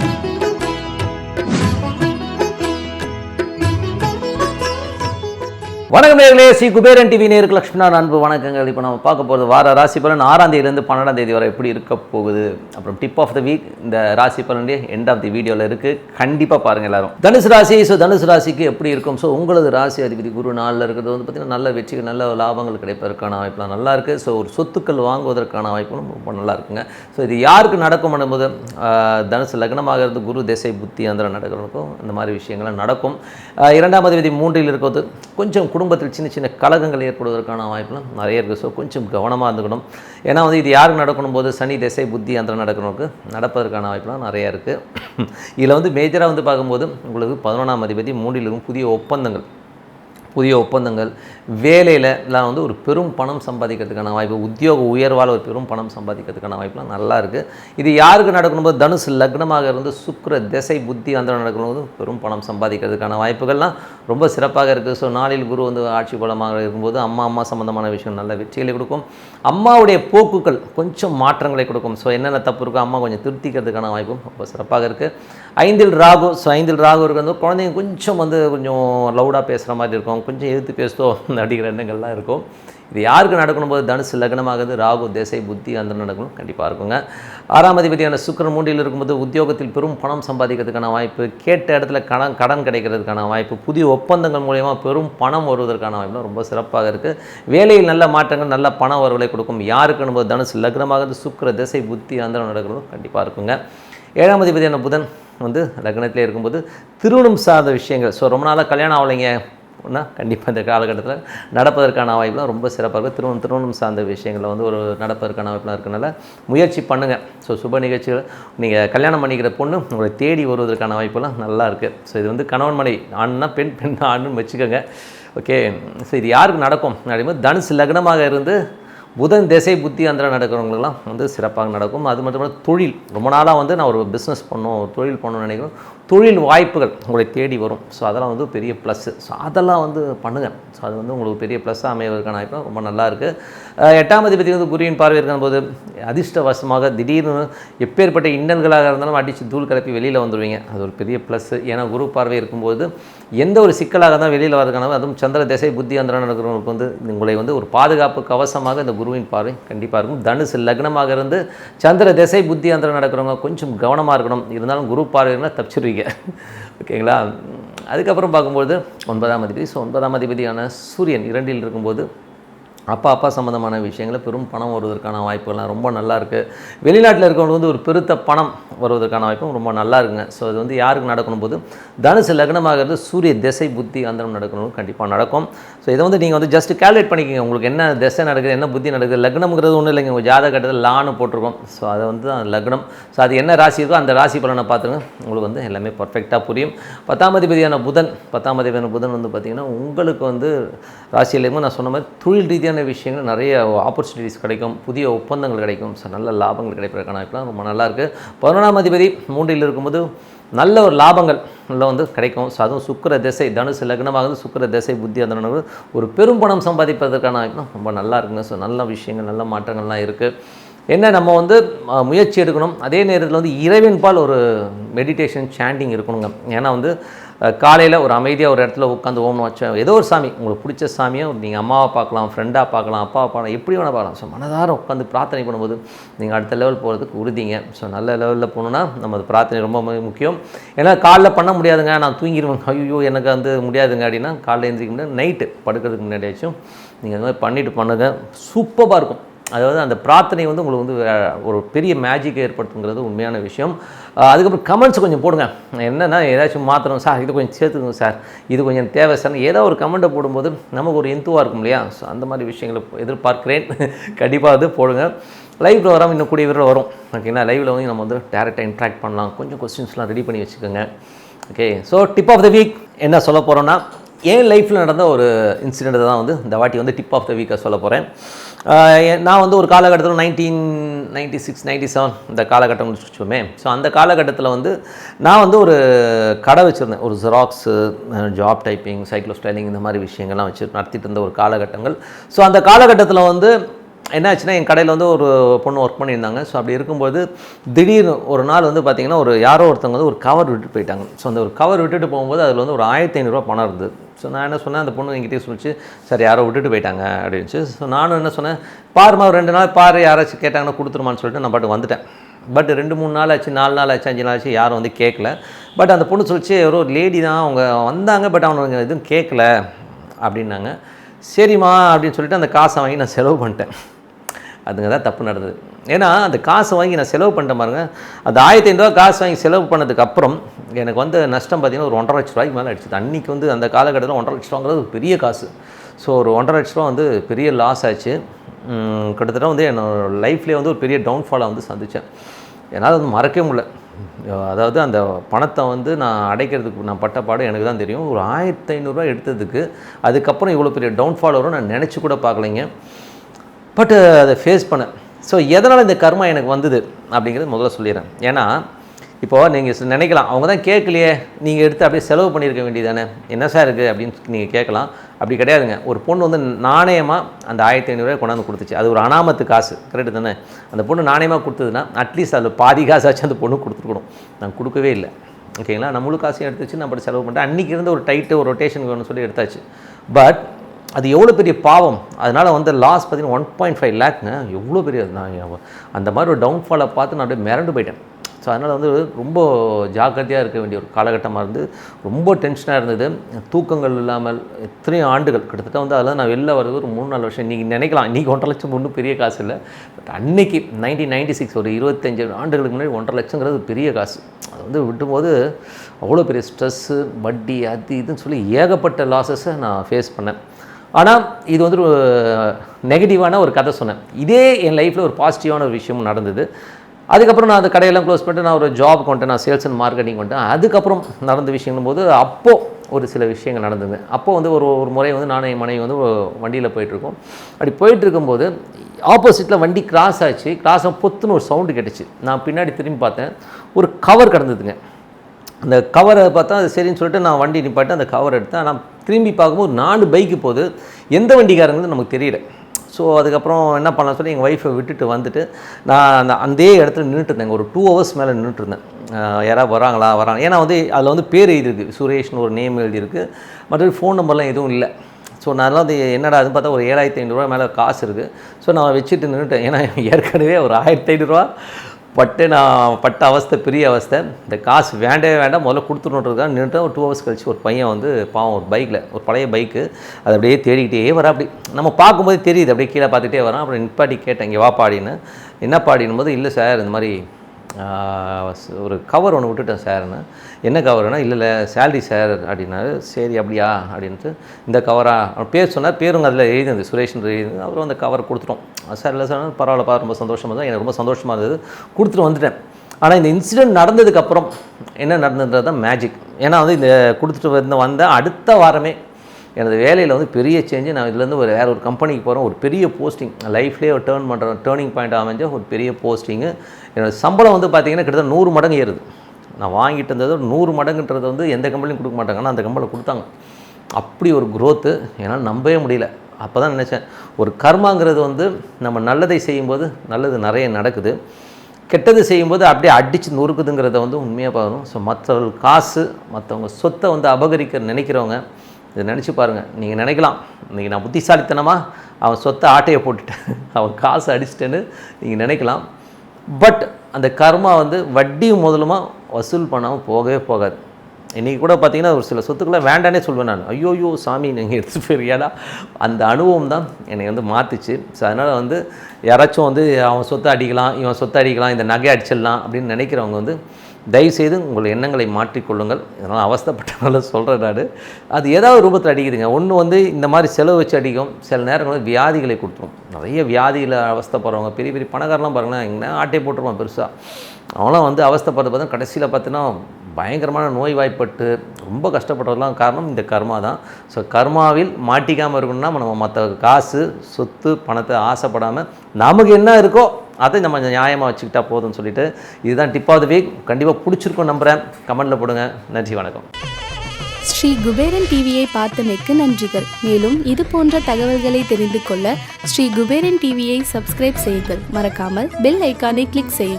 Thank you. வணக்கம் நேர்களே Sri Kuberan TV நேருக்கு லக்ஷ்மணா அன்பு வணக்கங்கள். இப்போ நம்ம பார்க்க போகிறது வார ராசி பலன். ஆறாம் தேதியிலேருந்து பன்னெண்டாம் தேதி வரை எப்படி இருக்க போகுது? அப்புறம் டிப் ஆஃப் த வீக் இந்த ராசி பலனுடைய எண்ட் ஆஃப் தி வீடியோவில் இருக்குது கண்டிப்பாக பாருங்கள் எல்லாரும். தனுசு ராசி ஸோ தனுசு ராசிக்கு எப்படி இருக்கும்? ஸோ உங்களது ராசி அதிபதி குரு நாளில் இருக்கிறது வந்து பார்த்திங்கன்னா நல்ல வெற்றிகள் நல்ல லாபங்கள் கிடைப்பதற்கான வாய்ப்புலாம் நல்லா இருக்குது ஸோ ஒரு சொத்துக்கள் வாங்குவதற்கான வாய்ப்பும் ரொம்ப நல்லா இருக்குங்க. ஸோ இது யாருக்கு நடக்கும் போது தனுசு லக்னமாக இருந்து குரு திசை புத்தி அந்த நடக்கிறவனுக்கும் இந்த மாதிரி விஷயங்கள்லாம் நடக்கும். இரண்டாம் அதிபதி மூன்றில் இருக்கிறது கொஞ்சம் குடும்பத்தில் சின்ன சின்ன கலகங்கள் ஏற்படுவதற்கான வாய்ப்புலாம் நிறைய இருக்குது. ஸோ கொஞ்சம் கவனமாக இருந்துக்கணும். ஏன்னா வந்து இது யாருக்கு நடக்கணும் போது? சனி திசை புத்தி அந்த நடக்கிறவங்களுக்கு நடப்பதற்கான வாய்ப்புலாம் நிறைய இருக்குது. இதில் வந்து மேஜராக வந்து பார்க்கும்போது உங்களுக்கு பதினொன்றாம் அதிபதி மூன்றில் இருக்கும் புதிய ஒப்பந்தங்கள். புதிய ஒப்பந்தங்கள் வேலையில் எல்லாம் வந்து ஒரு பெரும் பணம் சம்பாதிக்கிறதுக்கான வாய்ப்பு உத்தியோக உயர்வால் ஒரு பெரும் பணம் சம்பாதிக்கிறதுக்கான வாய்ப்புலாம் நல்லா இருக்குது இது யாருக்கு நடக்கணும்போது தனுசு லக்னமாக இருந்து சுக்கிர திசை புத்தி அந்த நடக்கணும்போது பெரும் பணம் சம்பாதிக்கிறதுக்கான வாய்ப்புகள்லாம் ரொம்ப சிறப்பாக இருக்குது ஸோ நாளில் குரு வந்து ஆட்சி பலமாக இருக்கும்போது அம்மா அம்மா சம்மந்தமான விஷயம் நல்ல வெற்றிகளை கொடுக்கும். அம்மாவுடைய போக்குகள் கொஞ்சம் மாற்றங்களை கொடுக்கும். ஸோ என்னென்ன தப்பு இருக்கோ அம்மா கொஞ்சம் திருத்திக்கிறதுக்கான வாய்ப்பும் ரொம்ப சிறப்பாக இருக்குது ஐந்தில் ராகு ஸோ ஐந்தில் ராகு இருக்கிறது குழந்தைங்க கொஞ்சம் வந்து கொஞ்சம் லவுடாக பேசுகிற மாதிரி இருக்கும். கொஞ்சம் எதிர்த்து பேசுதோ அப்படிங்கிற எண்ணங்கள்லாம் இருக்கும். இது யாருக்கு நடக்கணும் போது தனுசு லக்னமாகுது ராகு திசை புத்தி அந்த நடக்கணும். கண்டிப்பாக இருக்குங்க. ஆறாம் அதிபதியான சுக்கரன் மூன்றில் இருக்கும்போது உத்தியோகத்தில் பெரும் பணம் சம்பாதிக்கிறதுக்கான வாய்ப்பு கேட்ட இடத்துல கடன் கடன் கிடைக்கிறதுக்கான வாய்ப்பு புதிய ஒப்பந்தங்கள் மூலயமா பெரும் பணம் வருவதற்கான வாய்ப்புலாம் ரொம்ப சிறப்பாக இருக்குது வேலையில் நல்ல மாற்றங்கள் நல்ல பண வரவுகளை கொடுக்கும். யாருக்கு போது தனுசு லக்னமாகுது சுக்கிர திசை புத்தி அந்த நடக்கணும் கண்டிப்பாக இருக்குங்க. ஏழாம் அதிபதியான புதன் வந்து லக்னத்திலே இருக்கும்போது திருமணம் சார்ந்த விஷயங்கள். ஸோ ரொம்ப நாளாக கல்யாணம் ஆகலைங்க. ஒன்றா கண்டிப்பாக இந்த காலகட்டத்தில் நடப்பதற்கான வாய்ப்புலாம் ரொம்ப சிறப்பாக இருக்குது திருமணம் திருமணம் சார்ந்த விஷயங்களில் வந்து ஒரு நடப்பதற்கான வாய்ப்புலாம் இருக்கனால முயற்சி பண்ணுங்கள் ஸோ சுப நிகழ்ச்சிகள் நீங்கள் கல்யாணம் பண்ணிக்கிற பொண்ணு உங்களை தேடி வருவதற்கான வாய்ப்பெல்லாம் நல்லா இருக்குது ஸோ இது வந்து கணவன் மனை ஆண்னா பெண் பெண் ஆண்னு வச்சுக்கோங்க. ஓகே ஸோ இது யாருக்கு நடக்கும்? அப்படிங்கும்போது தனுசு லக்னமாக இருந்து புதன் திசை புத்தி அந்த நடக்கிறவங்களுக்குலாம் வந்து சிறப்பாக நடக்கும். அது மட்டும் இல்லாமல் தொழில் ரொம்ப நாளாக வந்து நான் ஒரு பிஸ்னஸ் பண்ணணும் ஒரு தொழில் பண்ணணும்னு நினைக்கிறோம் தொழில் வாய்ப்புகள் உங்களை தேடி வரும். ஸோ அதெல்லாம் வந்து பெரிய ப்ளஸ்ஸு ஸோ அதெல்லாம் வந்து பண்ணுங்கள் ஸோ அது வந்து உங்களுக்கு பெரிய ப்ளஸ்ஸாக அமைவதற்கான வாய்ப்பு ரொம்ப நல்லா இருக்குது எட்டாம் அதிபதி வந்து குருவின் பார்வை இருக்கும்போது அதிர்ஷ்டவசமாக திடீர்னு எப்பேற்பட்ட இன்னல்களாக இருந்தாலும் அடித்து தூள் கிளப்பி வெளியில் வந்துடுவீங்க அது ஒரு பெரிய ப்ளஸ்ஸு ஏன்னா குரு பார்வை இருக்கும்போது எந்த ஒரு சிக்கலாக தான் வெளியில் வரதுக்கான அதுவும் சந்திர திசை புத்தி அந்தரம் நடக்கிறவங்களுக்கு வந்து உங்களை வந்து ஒரு பாதுகாப்பு கவசமாக இந்த குருவின் பார்வை கண்டிப்பாக இருக்கும். தனுசு லக்னமாக இருந்து சந்திர திசை புத்தி அந்த நடக்கிறவங்க கொஞ்சம் கவனமாக இருக்கணும். இருந்தாலும் குரு பார்வைன்னா தப்பிச்சிருவீங்க. ஓகேங்களா? அதுக்கப்புறம் பார்க்கும்போது ஒன்பதாம் அதிபதி. ஸோ ஒன்பதாம் அதிபதியான சூரியன் இரண்டில் இருக்கும்போது அப்பா அப்பா சம்மந்தமான விஷயங்களில் பெரும் பணம் வருவதற்கான வாய்ப்புகள்லாம் ரொம்ப நல்லா இருக்குது வெளிநாட்டில் இருக்கவங்க வந்து ஒரு பெருத்த பணம் வருவதற்கான வாய்ப்பும் ரொம்ப நல்லா இருக்குங்க ஸோ அது வந்து யாருக்கு நடக்கணும் போது தனுசு லக்னமாகிறது சூரிய திசை புத்தி அந்தரம் நடக்கணும் கண்டிப்பாக நடக்கும். ஸோ இதை வந்து நீங்கள் வந்து ஜஸ்ட் கேல்குலேட் பண்ணிக்கோங்க. உங்களுக்கு என்ன திசை நடக்குது என்ன புத்தி நடக்குது லக்னம்ங்கிறது ஒன்றும் இல்லைங்க. உங்கள் ஜாதக கட்டத்தில் லான்னு போட்டிருக்கோம். ஸோ அதை வந்து லக்னம். ஸோ அது என்ன ராசி இருக்கோ அந்த ராசி பலனை பார்த்துங்க உங்களுக்கு வந்து எல்லாமே பர்ஃபெக்டாக புரியும். பத்தாம் அதிபதியான புதன் பத்தாம் அதிபதியான புதன் வந்து பார்த்திங்கன்னா உங்களுக்கு வந்து ராசியிலேயுமே நான் சொன்ன மாதிரி தொழில் ரீதியாக ரீதியான விஷயங்கள் நிறைய ஆப்பர்ச்சுனிட்டிஸ் கிடைக்கும் புதிய ஒப்பந்தங்கள் கிடைக்கும். ஸோ நல்ல லாபங்கள் கிடைப்பதற்கான வாய்ப்புலாம் ரொம்ப நல்லாயிருக்கு பதினொன்றாம் அதிபதி மூன்றில் இருக்கும்போது நல்ல ஒரு லாபங்கள் உள்ள வந்து கிடைக்கும். ஸோ அதுவும் சுக்கிர திசை தனுசு லக்னமாகுது. சுக்கிர திசை புத்தி அந்த ஒரு பெரும் பணம் சம்பாதிப்பதற்கான வாய்ப்புலாம் ரொம்ப நல்லா இருக்குங்க. ஸோ நல்ல விஷயங்கள் நல்ல மாற்றங்கள்லாம் இருக்குது என்ன நம்ம வந்து முயற்சி எடுக்கணும். அதே நேரத்தில் வந்து இறைவின் பால் ஒரு மெடிடேஷன் சாண்டிங் இருக்கணுங்க. ஏன்னா வந்து காலையில் ஒரு அமைதியாக ஒரு இடத்துல உட்காந்து ஓம்னு வச்சேன். ஏதோ ஒரு சாமி உங்களுக்கு பிடிச்ச சாமியை நீங்கள் அம்மாவை பார்க்கலாம் ஃப்ரெண்டாக பார்க்கலாம் அப்பாவை பார்க்கலாம் எப்படி வேணால் பார்க்கலாம். ஸோ மனதாரம் உட்காந்து பிரார்த்தனை பண்ணும்போது நீங்கள் அடுத்த லெவல் போகிறதுக்கு உறுதிங்க. ஸோ நல்ல லெவலில் போகணுன்னா நம்ம பிரார்த்தனை ரொம்ப முக்கியம். ஏன்னா காலைல பண்ண முடியாதுங்க. நான் தூங்கிடுவேன் ஐயோ எனக்கு வந்து முடியாதுங்க அப்படின்னா காலையில் எழுந்திரிக்க முடியாது. நைட்டு படுக்கிறதுக்கு முன்னாடியாச்சும் நீங்கள் அந்த மாதிரி பண்ணிவிட்டு பண்ணுங்க. சூப்பராக இருக்கும். அதாவது அந்த பிரார்த்தனை வந்து உங்களுக்கு வந்து ஒரு பெரிய மேஜிக்கை ஏற்படுத்துங்கிறது உண்மையான விஷயம். அதுக்கப்புறம் கமெண்ட்ஸ் கொஞ்சம் போடுங்க. என்னென்னா ஏதாச்சும் மாற்றணும் சார் இது கொஞ்சம் சேர்த்துக்கணும் சார். இது கொஞ்சம் தேவை சார். ஏதோ ஒரு கமெண்ட்டை போடும்போது நமக்கு ஒரு இன்த்துவாக இருக்கும் இல்லையா? ஸோ அந்த மாதிரி விஷயங்களை எதிர்பார்க்கிறேன். கண்டிப்பாக அது போடுங்க. லைவ் ப்ரோக்ராம் இன்னும் கூடிய விரைவில் வரும். ஓகேங்களா லைவில் வந்து நம்ம வந்து டேரெக்டாக இன்ட்ராக்ட் பண்ணலாம். கொஞ்சம் கொஸ்டின்ஸ்லாம் ரெடி பண்ணி வச்சுக்கோங்க. Okay so tip of the week என்ன சொல்ல போகிறோன்னா என் லைஃப்பில் நடந்த ஒரு இன்சிடெண்ட்டு தான் வந்து இந்த வாட்டி வந்து டிப் ஆஃப் த வீக்காக சொல்ல போகிறேன் நான் வந்து ஒரு காலகட்டத்தில் nineteen ninety six ninety seven இந்த காலகட்டம் வச்சுக்கோமே ஸோ அந்த காலகட்டத்தில் வந்து நான் வந்து ஒரு கடை வச்சுருந்தேன். ஒரு xerox job typing cyclostyling இந்த மாதிரி விஷயங்கள்லாம் வச்சு நடத்திட்டு இருந்த ஒரு காலகட்டங்கள். ஸோ அந்த காலகட்டத்தில் வந்து என்னாச்சுன்னா என் கடையில் வந்து ஒரு பொண்ணு ஒர்க் பண்ணியிருந்தாங்க. ஸோ அப்படி இருக்கும்போது திடீர்னு ஒரு நாள் வந்து பார்த்திங்கன்னா ஒரு யாரோ ஒருத்தவங்க வந்து ஒரு கவர் விட்டுட்டு போயிட்டாங்க. ஸோ அந்த ஒரு கவர் விட்டுட்டு போகும்போது அதில் வந்து ஒரு ஆயிரத்தி ஐநூறுரூவா பணம் இருந்தது. ஸோ நான் என்ன சொன்னேன்? அந்த பொண்ணு என்கிட்டயே சொல்லிச்சு. சரி யாரோ விட்டுட்டு போயிட்டாங்க அப்படின்ச்சு ஸோ நானும் என்ன சொன்னேன்? பாருமா ஒரு ரெண்டு நாள் பாரு யாராச்சும் கேட்டாங்கன்னா கொடுத்துருமான்னு சொல்லிட்டு நான் பாட்டு வந்துட்டேன். பட் ரெண்டு மூணு நாள் ஆச்சு நாலு நாள் ஆச்சு அஞ்சு நாள் ஆச்சு யாரும் வந்து கேட்கல. பட் அந்த பொண்ணு சொல்லிச்சு ஒரு லேடி தான் அவங்க வந்தாங்க பட் அவங்க எதுவும் கேட்கல அப்படின்னாங்க. சரிம்மா அப்படின்னு சொல்லிட்டு அந்த காசை வாங்கி நான் செலவு பண்ணிட்டேன். அதுங்க தான் தப்பு நடந்தது. ஏன்னா அந்த காசை வாங்கி நான் செலவு பண்ணிட்டேன் பாருங்க. அந்த ஆயிரத்தி ஐநூறுரூவா காசு வாங்கி செலவு பண்ணதுக்கு அப்புறம் எனக்கு வந்து நஷ்டம் பார்த்தீங்கன்னா ஒரு ஒன்றரை லட்ச ரூபாய்க்கு மேலே அடிச்சுது அன்றைக்கி வந்து அந்த காலகட்டத்தில் ஒன்றரை லட்ச ரூபாங்கிறது ஒரு பெரிய காசு. ஸோ ஒரு ஒன்றரை லட்ச ரூபா வந்து பெரிய லாஸ் ஆச்சு. கிட்டத்தட்ட வந்து என்னோட லைஃப்லேயே வந்து ஒரு பெரிய டவுன்ஃபாலை வந்து சந்தித்தேன் என்னால் வந்து மறக்கவே முடியல. அதாவது அந்த பணத்தை வந்து நான் அடைக்கிறதுக்கு நான் பட்ட பாடம் எனக்கு தான் தெரியும். ஒரு ஆயிரத்தி ஐநூறுரூவா எடுத்ததுக்கு அதுக்கப்புறம் இவ்வளோ பெரிய டவுன்ஃபால் வரும் நான் நினச்சி கூட பார்க்கலைங்க. பட் அதை ஃபேஸ் பண்ணேன் ஸோ எதனால் இந்த கர்மா எனக்கு வந்தது அப்படிங்கிறது முதல்ல சொல்லிடுறேன். ஏன்னா இப்போது நீங்கள் நினைக்கலாம் அவங்க தான் கேட்கலையே நீங்கள் எடுத்து அப்படியே செலவு பண்ணியிருக்க வேண்டியதானே என்ன சார் இருக்குது அப்படின்னு நீங்கள் கேட்கலாம். அப்படி கிடையாதுங்க. ஒரு பொண்ணு வந்து நாணயமாக அந்த ஆயிரத்தி ஐநூறுரூவா கொண்டாந்து கொடுத்துச்சு. அது ஒரு அனாமத்து காசு கரெக்டு தானே? அந்த பொண்ணு நாணயமாக கொடுத்ததுன்னா அட்லீஸ்ட் அதில் பாதி காசாச்சும் அந்த பொண்ணு கொடுத்துருக்கணும். நான் கொடுக்கவே இல்லை. ஓகேங்களா? நான் முழு காசையும் எடுத்துச்சு நான் அப்படி செலவு பண்ணிட்டேன். அன்றைக்கி இருந்த ஒரு டைட்டு ஒரு ரொட்டேஷன் வேணும்னு சொல்லி எடுத்தாச்சு. பட் அது எவ்வளோ பெரிய பாவம்? அதனால் வந்து லாஸ் பார்த்தீங்கன்னா ஒன் பாயிண்ட் ஃபைவ் லேக்ங்க எவ்வளோ பெரிய நான் அந்த மாதிரி ஒரு டவுன்ஃபாலை பார்த்து நான் அப்படியே மிரண்டு போயிட்டேன். ஸோ அதனால் வந்து ரொம்ப ஜாக்கிரதையாக இருக்க வேண்டிய ஒரு காலகட்டமாக இருந்து ரொம்ப டென்ஷனாக இருந்தது. தூக்கங்கள் இல்லாமல் எத்தனையோ ஆண்டுகள். கிட்டத்தட்ட வந்து அதெல்லாம் நான் வெளில வர்றது ஒரு மூணு நாலு வருஷம். இன்றைக்கி நினைக்கலாம். இன்றைக்கி ஒன்றரை லட்சம் ஒன்றும் பெரிய காசு இல்லை. பட் அன்னைக்கு நைன்டீன் நைன்டி சிக்ஸ் ஒரு இருபத்தஞ்சு ஆண்டுகளுக்கு முன்னாடி ஒன்றரை லட்சங்கிறது பெரிய காசு. அது வந்து விட்டும்போது அவ்வளோ பெரிய ஸ்ட்ரெஸ்ஸு வட்டி அது இதுன்னு சொல்லி ஏகப்பட்ட லாஸஸை நான் ஃபேஸ் பண்ணேன். ஆனால் இது வந்து ஒரு நெகட்டிவான ஒரு கதை சொன்னேன். இதே என் லைஃப்பில் ஒரு பாசிட்டிவான ஒரு விஷயமும் நடந்தது. அதுக்கப்புறம் நான் அந்த கடையெல்லாம் க்ளோஸ் பண்ணிட்டு நான் ஒரு ஜாப் கொண்டேன். நான் சேல்ஸ் அண்ட் மார்க்கெட்டிங் கொண்டேன். அதுக்கப்புறம் நடந்த விஷயங்களும் போது அப்போது ஒரு சில விஷயங்கள் நடந்தது. அப்போ வந்து ஒரு ஒரு முறை வந்து நானும் என் மனைவி வந்து வண்டியில் போயிட்டுருக்கோம். அப்படி போயிட்டுருக்கும்போது ஆப்போசிட்டில் வண்டி கிராஸ் ஆச்சு. கிராஸ் பொத்துன்னு ஒரு சவுண்டு கிடச்சி நான் பின்னாடி திரும்பி பார்த்தேன். ஒரு கவர் கிடந்ததுங்க. அந்த கவரை பார்த்தா அது சரின்னு சொல்லிட்டு நான் வண்டி நிப்பாட்டு அந்த கவர் எடுத்தேன். ஆனால் திரும்பி பார்க்கும்போது நாலு பைக்கு போகுது. எந்த வண்டிக்காரங்கிறது நமக்கு தெரியல. ஸோ அதுக்கப்புறம் என்ன பண்ணலாம் சொல்லி எங்கள் ஒய்ஃபை விட்டுட்டு வந்துட்டு நான் அந்த அந்த இடத்துல நின்றுட்டு இருந்தேன். ஒரு டூ ஹவர்ஸ் மேலே நின்றுட்டு இருந்தேன். யாராவது வராங்களா வராங்க ஏன்னா வந்து அதில் வந்து பேர் எழுதியிருக்கு. சுரேஷ்னு ஒரு நேம் எழுதியிருக்கு. மற்றபடி ஃபோன் நம்பர்லாம் எதுவும் இல்லை. ஸோ நான்லாம் வந்து என்னடா அதுன்னு பார்த்தா ஒரு ஏழாயிரத்தி ஐநூறுரூவா மேலே காசு இருக்குது ஸோ நான் வச்சுட்டு நின்றுட்டேன் ஏன்னா ஏற்கனவே ஒரு ஆயிரத்தி ஐநூறுரூவா பட்டு நான் பட்ட அவஸ்தை பெரிய அவஸ்தை. இந்த காசு வேண்டவே வேண்டாம். முதல்ல கொடுத்துருன்றதுக்காக நின்றுட்டு ஒரு டூ ஹவர்ஸ் கழிச்சு ஒரு பையன் வந்து பாவம் ஒரு பைக்கில் ஒரு பழைய பைக்கு அது அப்படியே தேடிக்கிட்டே வரா அப்படி நம்ம பார்க்கும்போது தெரியுது. அப்படியே கீழே பார்த்துட்டே வரான். அப்புறம் நிப்பாட்டி கேட்டேன் இங்கே வா பாடின்னு என்ன பாடினும் போது இல்லை சார் இந்த மாதிரி ஒரு கவர் ஒன்று விட்டுட்டேன் சார்னு என்ன கவர்னா இல்லை இல்லை சேலரி சார் அப்படின்னாரு. சரி அப்படியா? அப்படின்ட்டு இந்த கவரா அவர் பேர் சொன்னார். பேருங்க அதில் எழுதினது சுரேஷ்ன்ற எழுதினது அப்புறம் அந்த கவர் கொடுத்துட்டோம். சார் இல்லை சார் பரவாயில்லப்பா ரொம்ப சந்தோஷமாக தான் எனக்கு ரொம்ப சந்தோஷமாக இருந்தது. கொடுத்துட்டு வந்துட்டேன். ஆனால் இந்த இன்சிடெண்ட் நடந்ததுக்கப்புறம் என்ன நடந்ததுன்றது தான் மேஜிக் ஏன்னா வந்து இந்த கொடுத்துட்டு வந்து வந்த அடுத்த வாரமே எனது வேலையில் வந்து பெரிய சேஞ்சு நான் இதுலேருந்து ஒரு வேறு ஒரு கம்பெனிக்கு போகிறேன் ஒரு பெரிய போஸ்டிங் லைஃப்லேயே ஒரு டேர்ன் பண்ணுற டேர்னிங் பாயிண்ட் அமைஞ்ச ஒரு பெரிய போஸ்டிங்கு என்னோடய சம்பளம் வந்து பார்த்திங்கன்னா கிட்டத்தட்ட நூறு மடங்கு ஏறுது. நான் வாங்கிட்டு இருந்தது ஒரு நூறு மடங்குன்றது வந்து எந்த கம்பெனியும் கொடுக்க மாட்டாங்க. ஆனால் அந்த கம்பெனியில் கொடுத்தாங்க. அப்படி ஒரு க்ரோத்து என்னால் நம்பவே முடியல. அப்போ தான் நினச்சேன். ஒரு கர்மாங்கிறது வந்து நம்ம நல்லதை செய்யும்போது நல்லது நிறைய நடக்குது. கெட்டது செய்யும்போது அப்படியே அடித்து நொறுக்குதுங்கிறத வந்து உண்மையாக பார்க்கணும் ஸோ மற்றவர்கள் காசு மற்றவங்க சொத்தை வந்து அபகரிக்க நினைக்கிறவங்க இதை நினச்சி பாருங்கள் நீங்கள் நினைக்கலாம். இன்றைக்கி நான் புத்திசாலித்தனமாக அவன் சொத்தை ஆட்டையை போட்டுட்டேன் அவன் காசு அடிச்சிட்டேன்னு நீங்கள் நினைக்கலாம். பட் அந்த கர்மா வந்து வட்டியும் முதலுமா வசூல் பண்ணாமல் போகவே போகாது. இன்றைக்கி கூட பார்த்தீங்கன்னா ஒரு சில சொத்துக்களை வேண்டானே சொல்வேன் நான். ஐயோயோ சாமி நீங்கள் எடுத்துகிட்டு போயிருக்கியாடா? அந்த அனுபவம் தான் என்னை வந்து மாற்றுச்சு ஸோ அதனால் வந்து யாராச்சும் வந்து அவன் சொத்தை அடிக்கலாம் இவன் சொத்தை அடிக்கலாம் இந்த நகை அடிச்சிடலாம் அப்படின்னு நினைக்கிறவங்க வந்து தயவுசெய்து உங்கள் எண்ணங்களை மாற்றிக்கொள்ளுங்கள். இதனால் அவஸ்தப்பட்டனால சொல்கிறேன் நான். அது ஏதாவது ரூபத்தில் அடிக்குதுங்க. ஒன்று வந்து இந்த மாதிரி செலவு வச்சு அடிக்கும். சில நேரங்களில் வியாதிகளை கொடுத்துரும். நிறைய வியாதியில் அவஸ்தப்படுறவங்க பெரிய பெரிய பணக்காரலாம் பாருங்களேன் எங்கன்னா ஆட்டை போட்டுருவான் பெருசாக அவங்களாம் வந்து அவஸ்தைப்படுறது பார்த்தா கடைசியில் பார்த்தீங்கன்னா பயங்கரமான நோய் வாய்ப்பட்டு ரொம்ப கஷ்டப்படுறதுலாம் காரணம் இந்த கர்மா தான். ஸோ கர்மாவில் மாட்டிக்காமல் இருக்கணும்னா நம்ம மற்ற காசு சொத்து பணத்தை ஆசைப்படாமல் நமக்கு என்ன இருக்கோ அதை நம்ம நியாயமாக வச்சுக்கிட்டா போதும்னு சொல்லிட்டு இதுதான் டிப் ஆஃப் த வீக் கண்டிப்பாக பிடிச்சிருக்கும் நம்புகிறேன் கமெண்ட்டில் போடுங்க. நன்றி வணக்கம். ஸ்ரீ குபேரன் டிவியை பார்த்தமைக்கு நன்றிகள். மேலும் இது போன்ற தகவல்களை தெரிந்து கொள்ள ஸ்ரீ குபேரன் டிவியை சப்ஸ்கிரைப் செய்யுங்கள். மறக்காமல் பெல் ஐக்கானை கிளிக் செய்யுங்கள்.